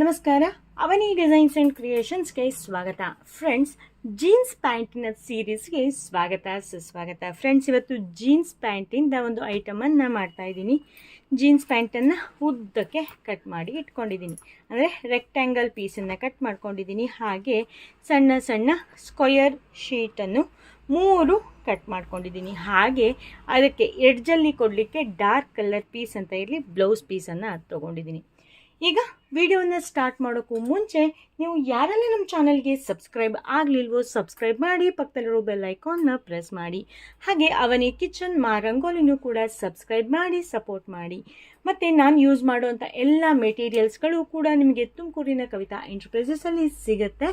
ನಮಸ್ಕಾರ. ಅವನಿ designs and ಕ್ರಿಯೇಷನ್ಸ್ಗೆ ಸ್ವಾಗತ. Friends jeans ಪ್ಯಾಂಟಿನ ಸೀರೀಸ್ಗೆ ಸ್ವಾಗತ, ಸುಸ್ವಾಗತ. ಫ್ರೆಂಡ್ಸ್ ಇವತ್ತು ಜೀನ್ಸ್ ಪ್ಯಾಂಟಿಂದ ಒಂದು ಐಟಮನ್ನು ಮಾಡ್ತಾ ಇದ್ದೀನಿ. ಜೀನ್ಸ್ ಪ್ಯಾಂಟನ್ನು ಉದ್ದಕ್ಕೆ ಕಟ್ ಮಾಡಿ ಇಟ್ಕೊಂಡಿದ್ದೀನಿ. ಅಂದರೆ ರೆಕ್ಟ್ಯಾಂಗಲ್ ಪೀಸನ್ನು ಕಟ್ ಮಾಡ್ಕೊಂಡಿದ್ದೀನಿ. ಹಾಗೆ ಸಣ್ಣ ಸಣ್ಣ ಸ್ಕ್ವಯರ್ ಶೀಟನ್ನು ಮೂರು ಕಟ್ ಮಾಡ್ಕೊಂಡಿದ್ದೀನಿ. ಹಾಗೆ ಅದಕ್ಕೆ ಎಡ್ಜಲ್ಲಿ ಕೊಡಲಿಕ್ಕೆ ಡಾರ್ಕ್ ಕಲರ್ ಪೀಸ್ ಅಂತ ಇರಲಿ ಬ್ಲೌಸ್ ಪೀಸನ್ನು ತೊಗೊಂಡಿದ್ದೀನಿ. ಈಗ ವಿಡಿಯೋನ ಸ್ಟಾರ್ಟ್ ಮಾಡೋಕ್ಕೂ ಮುಂಚೆ, ನೀವು ಯಾರೆಲ್ಲ ನಮ್ಮ ಚಾನಲ್ಗೆ ಸಬ್ಸ್ಕ್ರೈಬ್ ಆಗಲಿಲ್ವೋ ಸಬ್ಸ್ಕ್ರೈಬ್ ಮಾಡಿ, ಪಕ್ಕದಲ್ಲಿರೋ ಬೆಲ್ ಐಕಾನ್ನ ಪ್ರೆಸ್ ಮಾಡಿ. ಹಾಗೆ ಅವನಿ ಕಿಚನ್ ಮಾ ರಂಗೋಲಿನೂ ಕೂಡ ಸಬ್ಸ್ಕ್ರೈಬ್ ಮಾಡಿ, ಸಪೋರ್ಟ್ ಮಾಡಿ. ಮತ್ತು ನಾನು ಯೂಸ್ ಮಾಡುವಂಥ ಎಲ್ಲ ಮೆಟೀರಿಯಲ್ಸ್ಗಳು ಕೂಡ ನಿಮಗೆ ತುಮಕೂರಿನ ಕವಿತಾ ಎಂಟರ್ಪ್ರೈಸಸಲ್ಲಿ ಸಿಗುತ್ತೆ.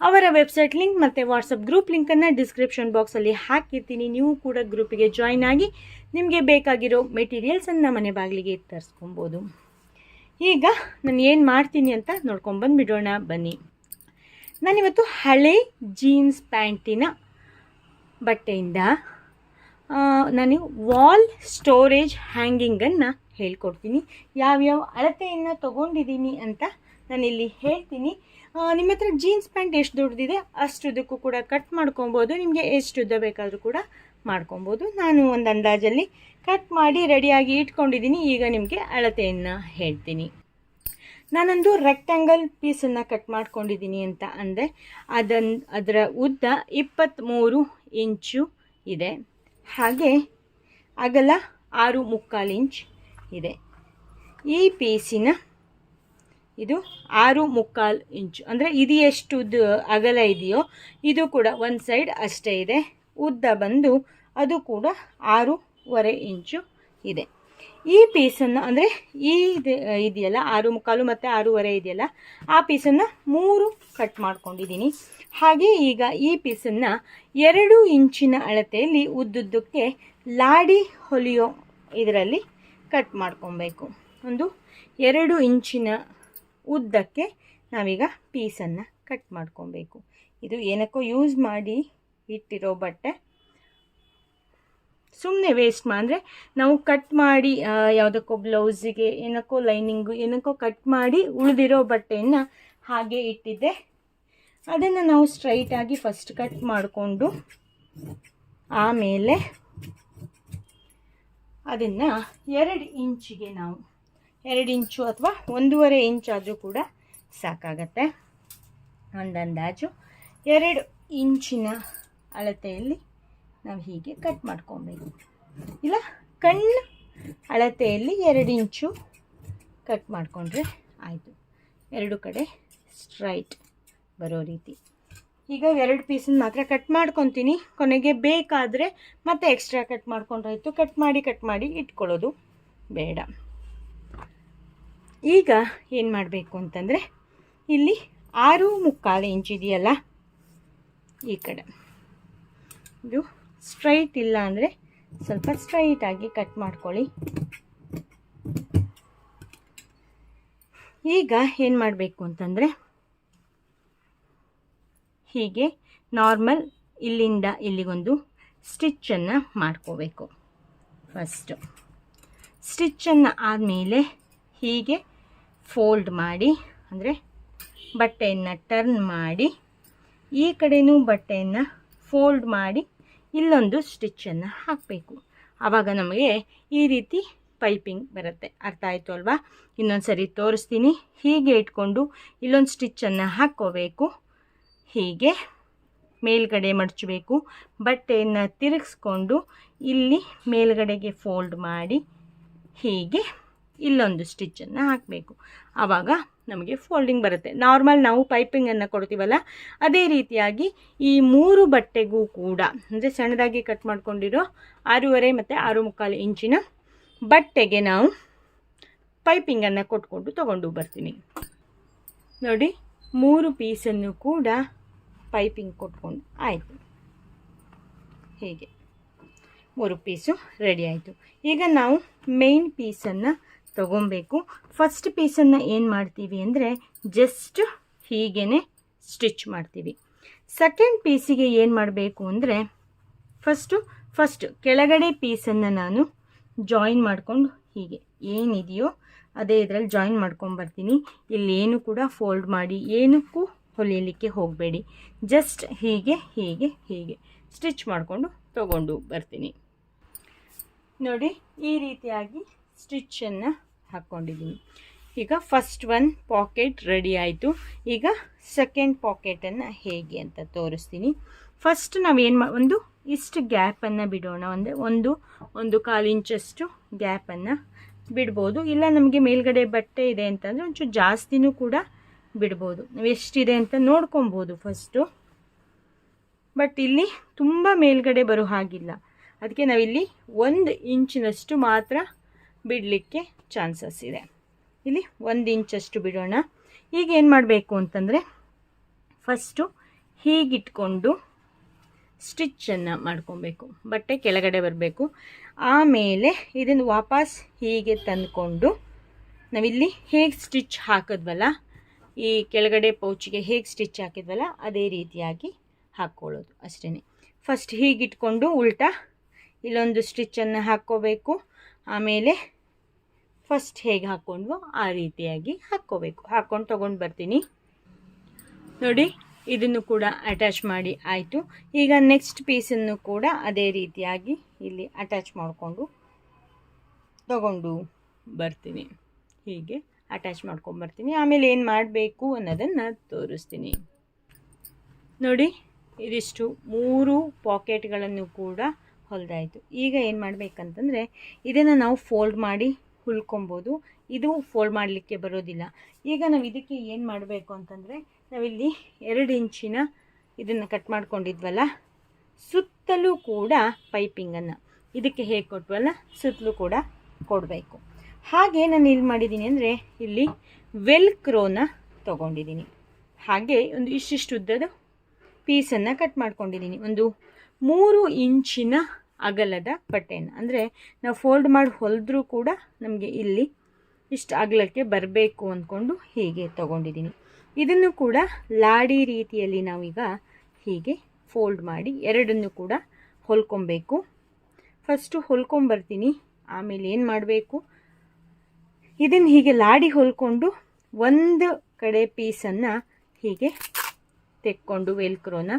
ಅವರ ವೆಬ್ಸೈಟ್ ಲಿಂಕ್ ಮತ್ತು ವಾಟ್ಸಪ್ ಗ್ರೂಪ್ ಲಿಂಕನ್ನು ಡಿಸ್ಕ್ರಿಪ್ಷನ್ ಬಾಕ್ಸಲ್ಲಿ ಹಾಕಿರ್ತೀನಿ. ನೀವು ಕೂಡ ಗ್ರೂಪಿಗೆ ಜಾಯ್ನ್ ಆಗಿ ನಿಮಗೆ ಬೇಕಾಗಿರೋ ಮೆಟೀರಿಯಲ್ಸನ್ನು ಮನೆ ಬಾಗಿಲಿಗೆ ತರಿಸ್ಕೊಬೋದು. ಈಗ ನಾನು ಏನು ಮಾಡ್ತೀನಿ ಅಂತ ನೋಡ್ಕೊಂಬಂದುಬಿಡೋಣ ಬನ್ನಿ. ನಾನಿವತ್ತು ಹಳೆ ಜೀನ್ಸ್ ಪ್ಯಾಂಟಿನ ಬಟ್ಟೆಯಿಂದ ನಾನು ವಾಲ್ ಸ್ಟೋರೇಜ್ ಹ್ಯಾಂಗಿಂಗನ್ನು ಹೇಳ್ಕೊಡ್ತೀನಿ. ಯಾವ್ಯಾವ ಅಳತೆಯನ್ನು ತೊಗೊಂಡಿದ್ದೀನಿ ಅಂತ ನಾನಿಲ್ಲಿ ಹೇಳ್ತೀನಿ. ನಿಮ್ಮ ಹತ್ರ ಜೀನ್ಸ್ ಪ್ಯಾಂಟ್ ಎಷ್ಟು ದೊಡ್ಡದಿದೆ ಅಷ್ಟುದಕ್ಕೂ ಕೂಡ ಕಟ್ ಮಾಡ್ಕೊಬೋದು. ನಿಮಗೆ ಎಷ್ಟು ಉದ್ದ ಬೇಕಾದರೂ ಕೂಡ ಮಾಡ್ಕೊಬೋದು. ನಾನು ಒಂದು ಅಂದಾಜಲ್ಲಿ ಕಟ್ ಮಾಡಿ ರೆಡಿಯಾಗಿ ಇಟ್ಕೊಂಡಿದ್ದೀನಿ. ಈಗ ನಿಮಗೆ ಅಳತೆಯನ್ನು ಹೇಳ್ತೀನಿ. ನಾನೊಂದು ರೆಕ್ಟ್ಯಾಂಗಲ್ ಪೀಸನ್ನು ಕಟ್ ಮಾಡ್ಕೊಂಡಿದ್ದೀನಿ ಅಂತ ಅಂದರೆ ಅದನ್, ಅದರ ಉದ್ದ ಇಪ್ಪತ್ತ್ಮೂರು ಇಂಚು ಇದೆ. ಹಾಗೆ ಅಗಲ ಆರು ಮುಕ್ಕಾಲು ಇಂಚ್ ಇದೆ. ಈ ಪೀಸಿನ ಇದು ಆರು ಮುಕ್ಕಾಲು ಇಂಚು ಅಂದರೆ ಇದು ಎಷ್ಟು ಅಗಲ ಇದೆಯೋ, ಇದು ಕೂಡ ಒಂದು ಸೈಡ್ ಅಷ್ಟೇ ಇದೆ. ಉದ್ದ ಬಂದು ಅದು ಕೂಡ ಆರೂವರೆ ಇಂಚು ಇದೆ. ಈ ಪೀಸನ್ನು ಅಂದರೆ ಈ ಇದೆ- ಇದೆಯಲ್ಲ, ಆರು ಮುಕ್ಕಾಲು ಮತ್ತು ಆರೂವರೆ ಇದೆಯಲ್ಲ, ಆ ಪೀಸನ್ನು ಮೂರು ಕಟ್ ಮಾಡ್ಕೊಂಡಿದ್ದೀನಿ. ಹಾಗೆ ಈಗ ಈ ಪೀಸನ್ನು ಎರಡು ಇಂಚಿನ ಅಳತೆಯಲ್ಲಿ ಉದ್ದುದ್ದಕ್ಕೆ ಲಾಡಿ ಹೊಲಿಯೋ ಇದರಲ್ಲಿ ಕಟ್ ಮಾಡ್ಕೊಬೇಕು. ಒಂದು ಎರಡು ಇಂಚಿನ ಉದ್ದಕ್ಕೆ ನಾವೀಗ ಪೀಸನ್ನು ಕಟ್ ಮಾಡ್ಕೊಬೇಕು. ಇದು ಏನಕ್ಕೋ ಯೂಸ್ ಮಾಡಿ ಇಟ್ಟಿರೋ ಬಟ್ಟೆ. ಸುಮ್ಮನೆ ವೇಸ್ಟ್ ಮಾ, ಅಂದರೆ ನಾವು ಕಟ್ ಮಾಡಿ ಯಾವುದಕ್ಕೋ ಬ್ಲೌಸಿಗೆ, ಏನಕ್ಕೋ ಲೈನಿಂಗು ಏನಕ್ಕೋ ಕಟ್ ಮಾಡಿ ಉಳಿದಿರೋ ಬಟ್ಟೆಯನ್ನು ಹಾಗೆ ಇಟ್ಟಿದ್ದೆ. ಅದನ್ನು ನಾವು ಸ್ಟ್ರೈಟಾಗಿ ಫಸ್ಟ್ ಕಟ್ ಮಾಡಿಕೊಂಡು ಆಮೇಲೆ ಅದನ್ನು ಎರಡು ಇಂಚಿಗೆ ನಾವು, ಎರಡು ಇಂಚು ಅಥವಾ ಒಂದೂವರೆ ಇಂಚಾದರೂ ಕೂಡ ಸಾಕಾಗತ್ತೆ. ಒಂದು ಅಂದಾಜು ಎರಡು ಇಂಚಿನ ಅಳತೆಯಲ್ಲಿ ನಾವು ಹೀಗೆ ಕಟ್ ಮಾಡ್ಕೊಬೇಕು. ಇಲ್ಲ? ಕಣ್ಣು ಅಳತೆಯಲ್ಲಿ ಎರಡು ಇಂಚು ಕಟ್ ಮಾಡಿಕೊಂಡ್ರೆ ಆಯಿತು. ಎರಡು ಕಡೆ ಸ್ಟ್ರೈಟ್ ಬರೋ ರೀತಿ. ಈಗ ಎರಡು ಪೀಸನ್ನ ಮಾತ್ರ ಕಟ್ ಮಾಡ್ಕೊತೀನಿ. ಕೊನೆಗೆ ಬೇಕಾದರೆ ಮತ್ತೆ ಎಕ್ಸ್ಟ್ರಾ ಕಟ್ ಮಾಡ್ಕೊಂಡ್ರಾಯ್ತು ಕಟ್ ಮಾಡಿ ಕಟ್ ಮಾಡಿ ಇಟ್ಕೊಳ್ಳೋದು ಬೇಡ. ಈಗ ಏನು ಮಾಡಬೇಕು ಅಂತಂದರೆ ಇಲ್ಲಿ ಆರು ಮುಕ್ಕಾಲು ಇಂಚ್ ಇದೆಯಲ್ಲ? ಈ ಕಡೆ. ಇದು ಸ್ಟ್ರೈಟ್ ಇಲ್ಲ ಅಂದರೆ ಸ್ವಲ್ಪ ಸ್ಟ್ರೈಟಾಗಿ ಕಟ್ ಮಾಡ್ಕೊಳ್ಳಿ. ಈಗ ಏನು ಮಾಡಬೇಕು ಅಂತಂದರೆ ಹೀಗೆ ನಾರ್ಮಲ್ ಇಲ್ಲಿಂದ ಇಲ್ಲಿಗೊಂದು ಸ್ಟಿಚ್ಚನ್ನು ಮಾಡ್ಕೋಬೇಕು. ಫಸ್ಟು ಸ್ಟಿಚ್ಚನ್ನು ಆದಮೇಲೆ ಹೀಗೆ ಫೋಲ್ಡ್ ಮಾಡಿ, ಅಂದರೆ ಬಟ್ಟೆಯನ್ನು ಟರ್ನ್ ಮಾಡಿ, ಈ ಕಡೆಯೂ ಬಟ್ಟೆಯನ್ನು ಫೋಲ್ಡ್ ಮಾಡಿ ಇಲ್ಲೊಂದು ಸ್ಟಿಚ್ಚನ್ನು ಹಾಕಬೇಕು. ಆವಾಗ ನಮಗೆ ಈ ರೀತಿ ಪೈಪಿಂಗ್ ಬರುತ್ತೆ. ಅರ್ಥ ಆಯಿತು ಅಲ್ವಾ? ಇನ್ನೊಂದು ಸರಿ ತೋರಿಸ್ತೀನಿ. ಹೀಗೆ ಇಟ್ಕೊಂಡು ಇಲ್ಲೊಂದು ಸ್ಟಿಚ್ಚನ್ನು ಹಾಕ್ಕೋಬೇಕು. ಹೀಗೆ ಮೇಲ್ಗಡೆ ಮಡಚಬೇಕು. ಬಟ್ಟೆಯನ್ನು ತಿರುಗಿಸ್ಕೊಂಡು ಇಲ್ಲಿ ಮೇಲ್ಗಡೆಗೆ ಫೋಲ್ಡ್ ಮಾಡಿ ಹೀಗೆ ಇಲ್ಲೊಂದು ಸ್ಟಿಚ್ಚನ್ನು ಹಾಕಬೇಕು. ಆವಾಗ ನಮಗೆ ಫೋಲ್ಡಿಂಗ್ ಬರುತ್ತೆ. ನಾರ್ಮಲ್ ನಾವು ಪೈಪಿಂಗನ್ನು ಕೊಡ್ತೀವಲ್ಲ, ಅದೇ ರೀತಿಯಾಗಿ ಈ ಮೂರು ಬಟ್ಟೆಗೂ ಕೂಡ, ಅಂದರೆ ಸಣ್ಣದಾಗಿ ಕಟ್ ಮಾಡ್ಕೊಂಡಿರೋ ಆರೂವರೆ ಮತ್ತು ಆರು ಮುಕ್ಕಾಲು ಇಂಚಿನ ಬಟ್ಟೆಗೆ ನಾವು ಪೈಪಿಂಗನ್ನು ಕೊಟ್ಕೊಂಡು ತಗೊಂಡು ಬರ್ತೀನಿ. ನೋಡಿ, ಮೂರು ಪೀಸನ್ನು ಕೂಡ ಪೈಪಿಂಗ್ ಕೊಟ್ಕೊಂಡು ಆಯಿತು. ಹೀಗೆ. ಮೂರು ಪೀಸು ರೆಡಿ ಆಯಿತು. ಈಗ ನಾವು ಮೇನ್ ಪೀಸನ್ನು ತಗೊಬೇಕು. ಫಸ್ಟ್ ಪೀಸನ್ನು ಏನು ಮಾಡ್ತೀವಿ ಅಂದರೆ ಜಸ್ಟ್ ಹೀಗೇ ಸ್ಟಿಚ್ ಮಾಡ್ತೀವಿ. ಸೆಕೆಂಡ್ ಪೀಸಿಗೆ ಏನು ಮಾಡಬೇಕು ಅಂದರೆ ಫಸ್ಟು ಫಸ್ಟ್ ಕೆಳಗಡೆ ಪೀಸನ್ನು ನಾನು ಜಾಯಿನ್ ಮಾಡಿಕೊಂಡು ಹೀಗೆ ಏನಿದೆಯೋ ಅದೇ ಇದರಲ್ಲಿ ಜಾಯಿನ್ ಮಾಡ್ಕೊಂಬರ್ತೀನಿ ಇಲ್ಲಿ ಏನು ಕೂಡ ಫೋಲ್ಡ್ ಮಾಡಿ, ಏನಕ್ಕೂ ಹೊಲಿಯಲಿಕ್ಕೆ ಹೋಗಬೇಡಿ. ಜಸ್ಟ್ ಹೀಗೆ ಹೀಗೆ ಹೀಗೆ ಸ್ಟಿಚ್ ಮಾಡಿಕೊಂಡು ತಗೊಂಡು ಬರ್ತೀನಿ. ನೋಡಿ, ಈ ರೀತಿಯಾಗಿ ಸ್ಟಿಚ್ಚನ್ನು ಹಾಕ್ಕೊಂಡಿದ್ದೀನಿ. ಈಗ ಫಸ್ಟ್ ಒನ್ ಪಾಕೆಟ್ ರೆಡಿ ಆಯಿತು. ಈಗ ಸೆಕೆಂಡ್ ಪಾಕೆಟನ್ನು ಹೇಗೆ ಅಂತ ತೋರಿಸ್ತೀನಿ. ಫಸ್ಟ್ ನಾವೇನು ಮಾ ಒಂದು ಇಷ್ಟು ಗ್ಯಾಪನ್ನು ಬಿಡೋಣ. ಅಂದರೆ ಒಂದು ಒಂದು ಕಾಲು ಇಂಚಷ್ಟು ಗ್ಯಾಪನ್ನು ಬಿಡ್ಬೋದು. ಇಲ್ಲ ನಮಗೆ ಮೇಲ್ಗಡೆ ಬಟ್ಟೆ ಇದೆ ಅಂತಂದರೆ ಒಂಚೂರು ಜಾಸ್ತಿನೂ ಕೂಡ ಬಿಡ್ಬೋದು. ನಾವು ಎಷ್ಟಿದೆ ಅಂತ ನೋಡ್ಕೊಬೋದು ಫಸ್ಟು ಬಟ್ ಇಲ್ಲಿ ತುಂಬ ಮೇಲ್ಗಡೆ ಬರೋ ಹಾಗಿಲ್ಲ. ಅದಕ್ಕೆ ನಾವಿಲ್ಲಿ ಒಂದು ಇಂಚಿನಷ್ಟು ಮಾತ್ರ ಬಿಡಲಿಕ್ಕೆ ಚಾನ್ಸಸ್ ಇದೆ. ಇಲ್ಲಿ ಒಂದು ಇಂಚಷ್ಟು ಬಿಡೋಣ. ಈಗ ಏನು ಮಾಡಬೇಕು ಅಂತಂದರೆ ಫಸ್ಟು ಹೀಗಿಟ್ಕೊಂಡು ಸ್ಟಿಚ್ಚನ್ನು ಮಾಡ್ಕೊಬೇಕು. ಬಟ್ಟೆ ಕೆಳಗಡೆ ಬರಬೇಕು. ಆಮೇಲೆ ಇದನ್ನು ವಾಪಸ್ ಹೀಗೆ ತಂದುಕೊಂಡು ನಾವಿಲ್ಲಿ ಹೇಗೆ ಸ್ಟಿಚ್ ಹಾಕಿದ್ವಲ್ಲ, ಈ ಕೆಳಗಡೆ ಪೌಚಿಗೆ ಹೇಗೆ ಸ್ಟಿಚ್ ಹಾಕಿದ್ವಲ್ಲ, ಅದೇ ರೀತಿಯಾಗಿ ಹಾಕ್ಕೊಳ್ಳೋದು ಅಷ್ಟೇ ಫಸ್ಟ್ ಹೀಗಿಟ್ಕೊಂಡು ಉಲ್ಟಾ ಇಲ್ಲೊಂದು ಸ್ಟಿಚ್ಚನ್ನು ಹಾಕ್ಕೋಬೇಕು. ಆಮೇಲೆ ಫಸ್ಟ್ ಹೇಗೆ ಹಾಕ್ಕೊಂಡ್ವೋ ಆ ರೀತಿಯಾಗಿ ಹಾಕ್ಕೋಬೇಕು. ಹಾಕ್ಕೊಂಡು ತೊಗೊಂಡು ಬರ್ತೀನಿ. ನೋಡಿ, ಇದನ್ನು ಕೂಡ ಅಟ್ಯಾಚ್ ಮಾಡಿ ಆಯಿತು. ಈಗ ನೆಕ್ಸ್ಟ್ ಪೀಸನ್ನು ಕೂಡ ಅದೇ ರೀತಿಯಾಗಿ ಇಲ್ಲಿ ಅಟ್ಯಾಚ್ ಮಾಡಿಕೊಂಡು ತಗೊಂಡು ಬರ್ತೀನಿ. ಹೀಗೆ ಅಟ್ಯಾಚ್ ಮಾಡ್ಕೊಂಬರ್ತೀನಿ ಆಮೇಲೆ ಏನು ಮಾಡಬೇಕು ಅನ್ನೋದನ್ನು ತೋರಿಸ್ತೀನಿ. ನೋಡಿ, ಇದಿಷ್ಟು ಮೂರು ಪಾಕೆಟ್ಗಳನ್ನು ಕೂಡ ಹೊಲಿದಾಯಿತು. ಈಗ ಏನು ಮಾಡಬೇಕಂತಂದರೆ, ಇದನ್ನು ನಾವು ಫೋಲ್ಡ್ ಮಾಡಿ ಹುಲ್ಕೊಬೋದು ಇದು ಫೋಲ್ಡ್ ಮಾಡಲಿಕ್ಕೆ ಬರೋದಿಲ್ಲ. ಈಗ ನಾವು ಇದಕ್ಕೆ ಏನು ಮಾಡಬೇಕು ಅಂತಂದರೆ, ನಾವಿಲ್ಲಿ ಎರಡು ಇಂಚಿನ ಇದನ್ನು ಕಟ್ ಮಾಡ್ಕೊಂಡಿದ್ವಲ್ಲ, ಸುತ್ತಲೂ ಕೂಡ ಪೈಪಿಂಗನ್ನು ಇದಕ್ಕೆ ಹೇಗೆ ಕೊಟ್ಟವಲ್ಲ ಸುತ್ತಲೂ ಕೂಡ ಕೊಡಬೇಕು. ಹಾಗೆ ನಾನು ಇಲ್ಲಿ ಮಾಡಿದ್ದೀನಿ ಅಂದರೆ, ಇಲ್ಲಿ ವೆಲ್ಕ್ರೋನ ತೊಗೊಂಡಿದ್ದೀನಿ ಹಾಗೆ ಒಂದು ಇಷ್ಟಿಷ್ಟು ಉದ್ದದ ಪೀಸನ್ನು ಕಟ್ ಮಾಡ್ಕೊಂಡಿದ್ದೀನಿ ಒಂದು ಮೂರು ಇಂಚಿನ ಅಗಲದ ಬಟ್ಟೆಯನ್ನು ಅಂದರೆ ನಾವು ಫೋಲ್ಡ್ ಮಾಡಿ ಹೊಲಿದ್ರೂ ಕೂಡ ನಮಗೆ ಇಲ್ಲಿ ಇಷ್ಟು ಅಗಲಕ್ಕೆ ಬರಬೇಕು ಅಂದ್ಕೊಂಡು ಹೀಗೆ ತಗೊಂಡಿದ್ದೀನಿ ಇದನ್ನು ಕೂಡ ಲಾಡಿ ರೀತಿಯಲ್ಲಿ ನಾವೀಗ ಹೀಗೆ ಫೋಲ್ಡ್ ಮಾಡಿ ಎರಡನ್ನು ಕೂಡ ಹೊಲ್ಕೊಬೇಕು. ಫಸ್ಟು ಹೊಲ್ಕೊಂಬರ್ತೀನಿ, ಆಮೇಲೆ ಏನು ಮಾಡಬೇಕು? ಇದನ್ನು ಹೀಗೆ ಲಾಡಿ ಹೊಲ್ಕೊಂಡು ಒಂದು ಕಡೆ ಪೀಸನ್ನು ಹೀಗೆ ತೆಕ್ಕೊಂಡು ವೆಲ್ಕ್ರೋನ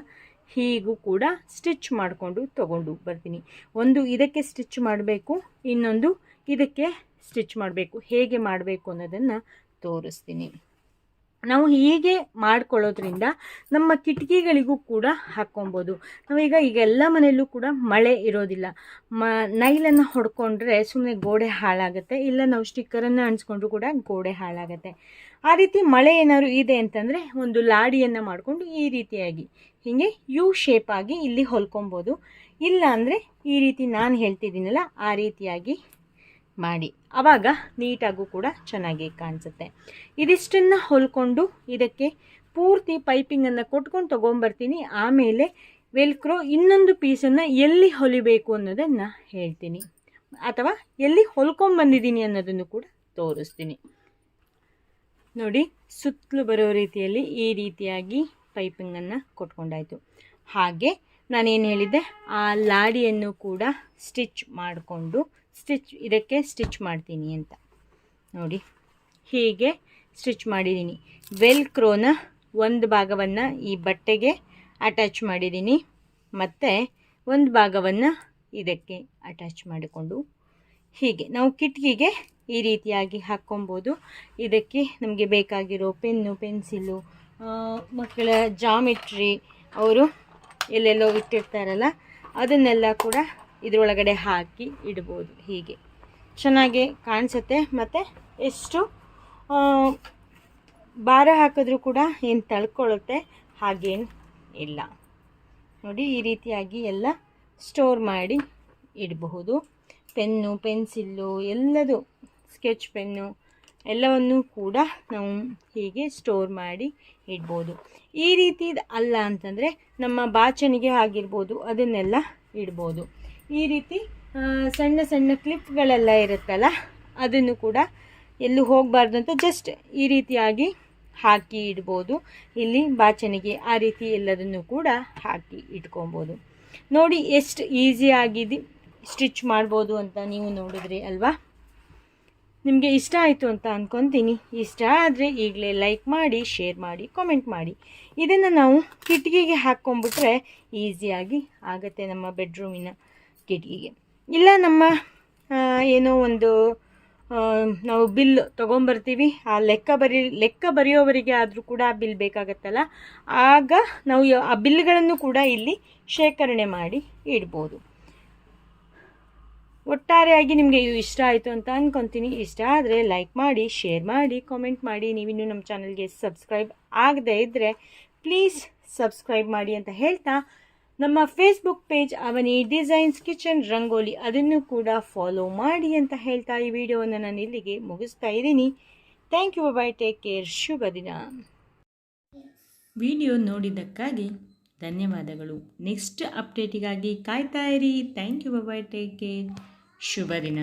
ಹೀಗೂ ಕೂಡ ಸ್ಟಿಚ್ ಮಾಡಿಕೊಂಡು ತಗೊಂಡು ಬರ್ತೀನಿ. ಒಂದು ಇದಕ್ಕೆ ಸ್ಟಿಚ್ ಮಾಡಬೇಕು, ಇನ್ನೊಂದು ಇದಕ್ಕೆ ಸ್ಟಿಚ್ ಮಾಡಬೇಕು. ಹೇಗೆ ಮಾಡಬೇಕು ಅನ್ನೋದನ್ನು ತೋರಿಸ್ತೀನಿ. ನಾವು ಹೀಗೆ ಮಾಡ್ಕೊಳ್ಳೋದ್ರಿಂದ ನಮ್ಮ ಕಿಟಕಿಗಳಿಗೂ ಕೂಡ ಹಾಕ್ಕೊಬೋದು. ನಾವೀಗ ಈಗ ಎಲ್ಲ ಮನೆಯಲ್ಲೂ ಕೂಡ ಮಳೆ ಇರೋದಿಲ್ಲ. ಮ, ನೈಲನ್ನು ಹೊಡ್ಕೊಂಡ್ರೆ ಸುಮ್ಮನೆ ಗೋಡೆ ಹಾಳಾಗುತ್ತೆ, ಇಲ್ಲ ನಾವು ಸ್ಟಿಕ್ಕರನ್ನು ಅಂಟಿಸ್ಕೊಂಡ್ರು ಕೂಡ ಗೋಡೆ ಹಾಳಾಗುತ್ತೆ. ಆ ರೀತಿ ಮಳೆ ಏನಾದ್ರು ಇದೆ ಅಂತಂದರೆ ಒಂದು ಲಾಡಿಯನ್ನು ಮಾಡಿಕೊಂಡು ಈ ರೀತಿಯಾಗಿ, ಹೀಗೆ ಯು ಶೇಪ್ ಆಗಿ ಇಲ್ಲಿ ಹೊಲ್ಕೊಬೋದು. ಇಲ್ಲ ಅಂದರೆ ಈ ರೀತಿ ನಾನು ಹೇಳ್ತಿದ್ದೀನಲ್ಲ, ಆ ರೀತಿಯಾಗಿ ಮಾಡಿ. ಆವಾಗ ನೀಟಾಗೂ ಕೂಡ ಚೆನ್ನಾಗಿ ಕಾಣಿಸುತ್ತೆ. ಇದಿಷ್ಟನ್ನು ಹೊಲ್ಕೊಂಡು ಇದಕ್ಕೆ ಪೂರ್ತಿ ಪೈಪಿಂಗನ್ನು ಕೊಟ್ಕೊಂಡು ತೊಗೊಂಬರ್ತೀನಿ. ಆಮೇಲೆ ವೆಲ್ಕ್ರೋ ಇನ್ನೊಂದು ಪೀಸನ್ನು ಎಲ್ಲಿ ಹೊಲಿಬೇಕು ಅನ್ನೋದನ್ನು ಹೇಳ್ತೀನಿ. ಅಥವಾ ಎಲ್ಲಿ ಹೊಲ್ಕೊಂಬಂದಿದ್ದೀನಿ ಅನ್ನೋದನ್ನು ಕೂಡ ತೋರಿಸ್ತೀನಿ. ನೋಡಿ, ಸುತ್ತಲೂ ಬರೋ ರೀತಿಯಲ್ಲಿ ಈ ರೀತಿಯಾಗಿ ಪೈಪಿಂಗನ್ನು ಕೊಟ್ಕೊಂಡಾಯಿತು. ಹಾಗೆ ನಾನೇನು ಹೇಳಿದ್ದೆ? ಆ ಲಾಡಿಯನ್ನು ಕೂಡ ಸ್ಟಿಚ್ ಮಾಡಿಕೊಂಡು ಸ್ಟಿಚ್, ಇದಕ್ಕೆ ಸ್ಟಿಚ್ ಮಾಡ್ತೀನಿ ಅಂತ. ನೋಡಿ, ಹೀಗೆ ಸ್ಟಿಚ್ ಮಾಡಿದ್ದೀನಿ. ವೆಲ್ ಕ್ರೋನ ಒಂದು ಭಾಗವನ್ನು ಈ ಬಟ್ಟೆಗೆ ಅಟ್ಯಾಚ್ ಮಾಡಿದ್ದೀನಿ. ಮತ್ತು ಒಂದು ಭಾಗವನ್ನು ಇದಕ್ಕೆ ಅಟ್ಯಾಚ್ ಮಾಡಿಕೊಂಡು. ಹೀಗೆ, ನಾವು ಕಿಟಕಿಗೆ ಈ ರೀತಿಯಾಗಿ ಹಾಕ್ಕೊಬೋದು. ಇದಕ್ಕೆ ನಮಗೆ ಬೇಕಾಗಿರೋ ಪೆನ್ನು, ಪೆನ್ಸಿಲು ಮಕ್ಕಳ ಜಾಮಿಟ್ರಿ, ಅವರು ಎಲ್ಲೆಲ್ಲೋ ಇಟ್ಟಿರ್ತಾರಲ್ಲ, ಅದನ್ನೆಲ್ಲ ಕೂಡ ಇದರೊಳಗಡೆ ಹಾಕಿ ಇಡ್ಬೋದು ಹೀಗೆ. ಚೆನ್ನಾಗಿ ಕಾಣಿಸುತ್ತೆ. ಮತ್ತು ಎಷ್ಟು ಭಾರ ಹಾಕಿದ್ರೂ ಕೂಡ ಏನು ತಳ್ಕೊಳ್ಳುತ್ತೆ ಹಾಗೇನು ಇಲ್ಲ. ನೋಡಿ, ಈ ರೀತಿಯಾಗಿ ಎಲ್ಲ ಸ್ಟೋರ್ ಮಾಡಿ ಇಡಬಹುದು. ಪೆನ್ನು, ಪೆನ್ಸಿಲ್ಲು, ಎಲ್ಲದು, ಸ್ಕೆಚ್ ಪೆನ್ನು ಎಲ್ಲವನ್ನೂ ಕೂಡ ನಾವು ಹೀಗೆ ಸ್ಟೋರ್ ಮಾಡಿ ಇಡ್ಬೋದು. ಈ ರೀತಿ ಅಲ್ಲ ಅಂತಂದರೆ ನಮ್ಮ ಬಾಚಣಿಗೆ ಆಗಿರ್ಬೋದು, ಅದನ್ನೆಲ್ಲ ಇಡ್ಬೋದು. ಈ ರೀತಿ ಸಣ್ಣ ಸಣ್ಣ ಕ್ಲಿಪ್ಗಳೆಲ್ಲ ಇರುತ್ತಲ್ಲ, ಅದನ್ನು ಕೂಡ ಎಲ್ಲೂ ಹೋಗಬಾರ್ದು ಅಂತ ಜಸ್ಟ್ ಈ ರೀತಿಯಾಗಿ ಹಾಕಿ ಇಡ್ಬೋದು. ಇಲ್ಲಿ ಬಾಚಣಿಗೆ ಆ ರೀತಿ ಎಲ್ಲದನ್ನು ಕೂಡ ಹಾಕಿ ಇಟ್ಕೊಬೋದು. ನೋಡಿ ಎಷ್ಟು ಈಸಿಯಾಗಿದೆ ಸ್ಟಿಚ್ ಮಾಡ್ಬೋದು ಅಂತ ನೀವು ನೋಡಿದ್ರಿ ಅಲ್ವಾ? ನಿಮಗೆ ಇಷ್ಟ ಆಯಿತು ಅಂತ ಅಂದ್ಕೊತೀನಿ ಇಷ್ಟ ಆದರೆ ಈಗಲೇ ಲೈಕ್ ಮಾಡಿ ಶೇರ್ ಮಾಡಿ ಕಾಮೆಂಟ್ ಮಾಡಿ. ಇದನ್ನು ನಾವು ಕಿಟಕಿಗೆ ಹಾಕ್ಕೊಂಬಿಟ್ರೆ ಈಸಿಯಾಗಿ ಆಗುತ್ತೆ ನಮ್ಮ ಬೆಡ್ರೂಮಿನ ಕಿಟಕಿಗೆ ಇಲ್ಲ, ನಮ್ಮ ಏನೋ ಒಂದು ನಾವು ಬಿಲ್ ತೊಗೊಂಬರ್ತೀವಿ. ಆ ಲೆಕ್ಕ ಬರಿ, ಲೆಕ್ಕ ಬರೆಯೋವರಿಗೆ ಆದರೂ ಕೂಡ ಆ ಬಿಲ್ ಬೇಕಾಗತ್ತಲ್ಲ. ಆಗ ನಾವು ಆ ಬಿಲ್ಗಳನ್ನು ಕೂಡ ಇಲ್ಲಿ ಶೇಖರಣೆ ಮಾಡಿ ಇಡ್ಬೋದು. ಒಟ್ಟಾರೆಯಾಗಿ ನಿಮಗೆ ಇದು ಇಷ್ಟ ಆಯಿತು ಅಂತ ಅಂದ್ಕೊತೀನಿ ಇಷ್ಟ ಆದರೆ ಲೈಕ್ ಮಾಡಿ ಶೇರ್ ಮಾಡಿ ಕಾಮೆಂಟ್ ಮಾಡಿ. ನೀವಿನ್ನೂ ನಮ್ಮ ಚಾನಲ್ಗೆ ಸಬ್ಸ್ಕ್ರೈಬ್ ಆಗದೇ ಇದ್ದರೆ ಪ್ಲೀಸ್ ಸಬ್ಸ್ಕ್ರೈಬ್ ಮಾಡಿ ಅಂತ ಹೇಳ್ತಾ ನಮ್ಮ Facebook page Avani designs kitchen Rangoli ಅದನ್ನು ಕೂಡ ಫಾಲೋ ಮಾಡಿ ಅಂತ ಹೇಳ್ತಾ ಈ ವಿಡಿಯೋವನ್ನು ನಾನು ಇಲ್ಲಿಗೆ ಮುಗಿಸ್ತಾ ಇದ್ದೀನಿ. Thank you bye take care ಶುಭ ದಿನ. ವಿಡಿಯೋ ನೋಡಿದ್ದಕ್ಕಾಗಿ ಧನ್ಯವಾದಗಳು. ನೆಕ್ಸ್ಟ್ ಅಪ್ಡೇಟಿಗಾಗಿ ಕಾಯ್ತಾ ಇರಿ. Thank you bye take care ಶುಭ ದಿನ.